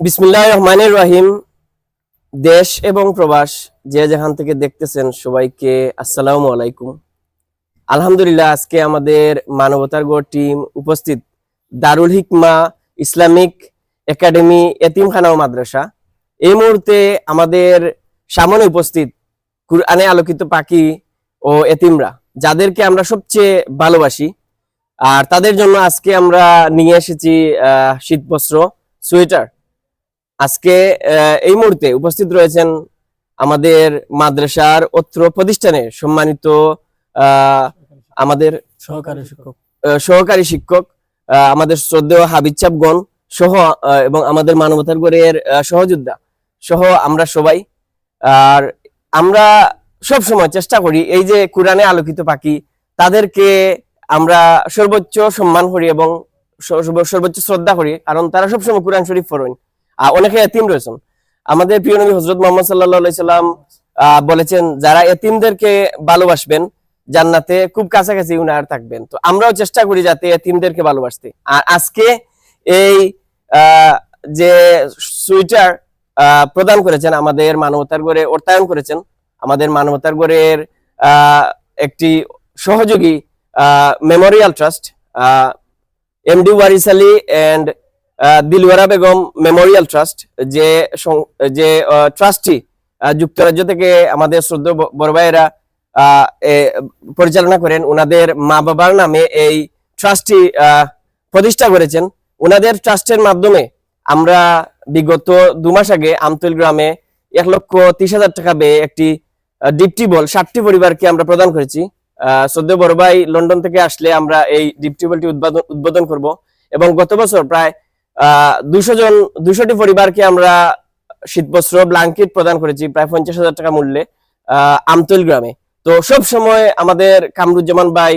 বিসমিল্লাহ রহমানের রহিম। দেশ এবং প্রবাস যে যেখান থেকে দেখতেছেন সবাইকে আসসালামু আলাইকুম। আলহামদুলিল্লাহ, আজকে আমাদের মানবতার গড় টিম উপস্থিত। দারুল হিকমা ইসলামিক একাডেমি এতিমখানা ও মাদ্রাসা। এই মুহূর্তে আমাদের সামনে উপস্থিত কুরআনে আলোকিত পাখি ও এতিমরা, যাদেরকে আমরা সবচেয়ে ভালোবাসি। আর তাদের জন্য আজকে আমরা নিয়ে এসেছি শীতবস্ত্র, সোয়েটার। আজকে আহ, এই মুহূর্তে উপস্থিত রয়েছেন আমাদের মাদ্রাসার অত্র প্রতিষ্ঠানে সম্মানিত আহ, আমাদের সহকারী শিক্ষক। সহকারী শিক্ষক আহ, আমাদের শ্রদ্ধেয় হাবিজ সহ এবং আমাদের মানবতার গড়ের সহযোদ্ধা সহ আমরা সবাই। আর আমরা সব সময় চেষ্টা করি এই যে কোরআনে আলোকিত পাখি তাদেরকে আমরা সর্বোচ্চ সম্মান করি এবং সর্বোচ্চ শ্রদ্ধা করি কারণ তারা সবসময় কোরআন শরীফ পড়েন। অনেকে এতিম রয়েছেন। আমাদের প্রিয় নবী হজরত মোহাম্মদ সাল্লাহ সাল্লাম বলেছেন, যারা এতিমদেরকে ভালোবাসবেন, জান্নাতে খুব কাছাকাছি উনার থাকবেন। তো আমরাও চেষ্টা করি যাতে এতিমদেরকে ভালোবাসতে। আর আজকে এই যে সুইটার প্রদান করেছেন, আমাদের মানবতার গড়ে অর্থায়ন করেছেন, আমাদের মানবতার গড়ের একটি সহযোগী memorial trust MD Waris Ali and Dilwara Begum memorial trust, যে যে ট্রাস্টটি যুক্তরাজ্য থেকে আমাদের শ্রদ্ধ বড় ভাইয়েরা পরিচালনা করেন ওনাদের মা বাবার নামে এই ট্রাস্টটি প্রতিষ্ঠা করেছেন। ওনাদের ট্রাস্টের মাধ্যমে আমরা বিগত দু মাস আগে আমতুল গ্রামে এক লক্ষ তিরিশ হাজার টাকা ব্যয়ে একটি ডিপ টিউবওয়েল ষাটটি পরিবারকে আমরা প্রদান করেছি। সদ্য বড় ভাই লন্ডন থেকে আসলে আমরা এই ডিপ টিউবওয়েলটি উদ্বোধন উদ্বোধন করব। এবং গত বছর প্রায় দুশো জন, দুশোটি পরিবারকে আমরা শীতবস্ত্র ব্লাঙ্কেট প্রদান করেছি, প্রায় পঞ্চাশ হাজার টাকা মূল্যে আমতল গ্রামে। তো সব সময় আমাদের কামরুজ্জামান ভাই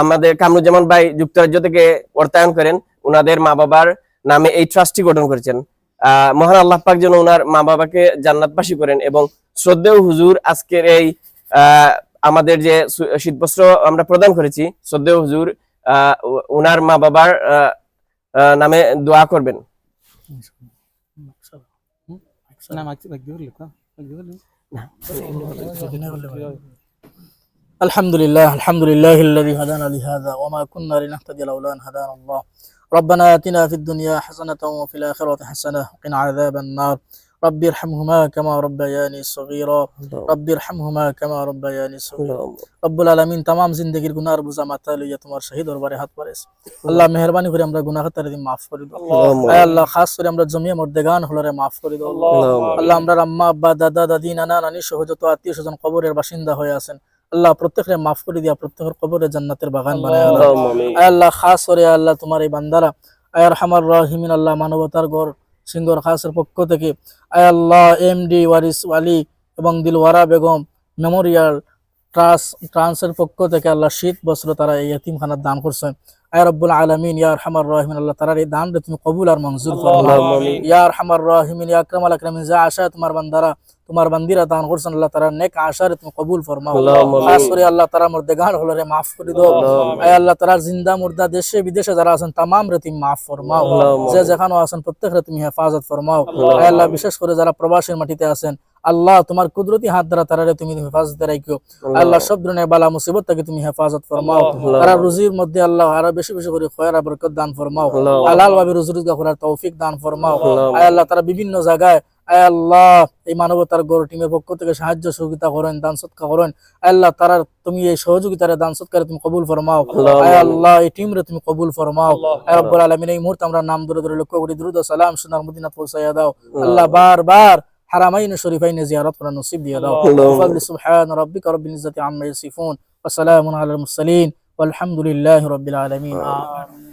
আমাদের কামরুজ্জামান ভাই যুক্তরাজ্য থেকে অর্থায়ন করেন। ওনাদের মা বাবার নামে এই ট্রাস্টটি গঠন করেছেন। মহান আল্লাহ পাক যেন ওনার মা বাবাকে জান্নাতবাসী করেন এবং শ্রদ্ধেয় হুজুর আজকের এই আমাদের যে শীতবস্ত্র আমরা প্রদান করেছি, শ্রদ্ধেয় হুজুর ওনার মা বাবার নামে দোয়া করবেন না মাইক মাইক দিবি লিখা মাইক দিবি الحمد لله الحمد لله الذي هدانا لهذا وما كنا لنهتدي لولا ان هدانا الله ربنا اتنا في الدنيا حسنة وفي الآخرة حسنة وقنا عذاب النار ربي ارحمهما كما ربياني صغيرا ربي ارحمهما كما ربياني صغيرا রব্বুল আলামিন তামাম জিন্দগির গুনার বুঝা মাথা লইয়া তোমার শহীদ দরবারে হাত পারেছ আল্লাহ মেহরবানি করে আমরা গুনাহ খাতারে দিন মাফ করে দাও আয় আল্লাহ খাস করে আমরা জমিয়ে মর্দেগান হলরে মাফ করে দাও আল্লাহ আমরা আম্মা আব্বা দাদা দাদি নানা নানি সহ যত আত্মীয় স্বজন কবরের বাসিন্দা হয়ে আছেন আল্লাহ প্রত্যেকের মাফ করে দিয়া প্রত্যেকের কবরে জান্নাতের বাগান বানায় আল্লাহ আয় আল্লাহ খাস করে আয় আল্লাহ তোমার এই বান্দারা আয় রহমার রাহিমিন আল্লাহ মানবতার গড় সিঙ্গর খাসের পক্ষ থেকে, আয় আল্লাহ এম ডি ওয়ারিস ওয়ালি এবং দিলওয়ারা বেগম মেমোরিয়াল ট্রাস, ট্রান্সের পক্ষ থেকে আল্লাহ শীত বস্ত্র তারা এই এতিমখানার দান করছেন। রব্বুল আলমিন রহমার রাহিমিন আল্লাহ তারা এই দান তুমি কবুল আর মঞ্জুর ফরমাও রহমার ইয়া আকরাম আল আকরামিন যা আশা তোমার বান্দারা তোমার বান্দিরা দান করছেন আল্লাহ তারা নেক আশারে তুমি কবুল ফরমাও। খাস করে আল্লাহ গান হলরে মাফ করে দাও। আয় আল্লাহ তারা জিন্দা মুর্দা দেশে বিদেশে যারা আছেন তামাম রে তুমি মাফ ফরমাও। যে যেখানে আছেন প্রত্যেকরে তুমি হেফাজত ফরমাও। আয় আল্লাহ বিশেষ করে যারা প্রবাসীর মাটিতে আছেন আল্লাহ তোমার কুদরতি হাত দ্বারা তারা তুমি হেফাজতে রাখিও। আল্লাহ। সব ধরনের বালা মুসিবত থেকে তুমি হেফাজত ফরমাও। তারা রুজির মধ্যে আল্লাহ আরও বেশি বেশি করে খয়রা বরকত দান ফরমাও। হালাল ভাবে রুজি রোজগার করার তৌফিক দান ফরমাও। আয় আল্লাহ তারা বিভিন্ন জায়গায় আয় আল্লাহ এই মানবতার গড় টিমের পক্ষ থেকে সাহায্য সহযোগিতা করেন দান সৎকা করেন। আয় আল্লাহ তারা তুমি এই সহযোগিতারে দান সৎকারে তুমি কবুল ফরমাও। আয় আল্লাহ এই টিম রে তুমি কবুল ফরমাও। রব্বুল আলামিন এই মুহূর্তে আমরা নাম ধরে ধরে লক্ষ্য করি দ্রুত সালাম সোনার মদিনা পৌঁছাইয়া দাও। আল্লাহ বারবার حرمين شريفين زيارات نصيب دي رب. وفضل سبحان ربك رب العزة عما يصفون وسلام على المرسلين والحمد لله رب العالمين. آمين.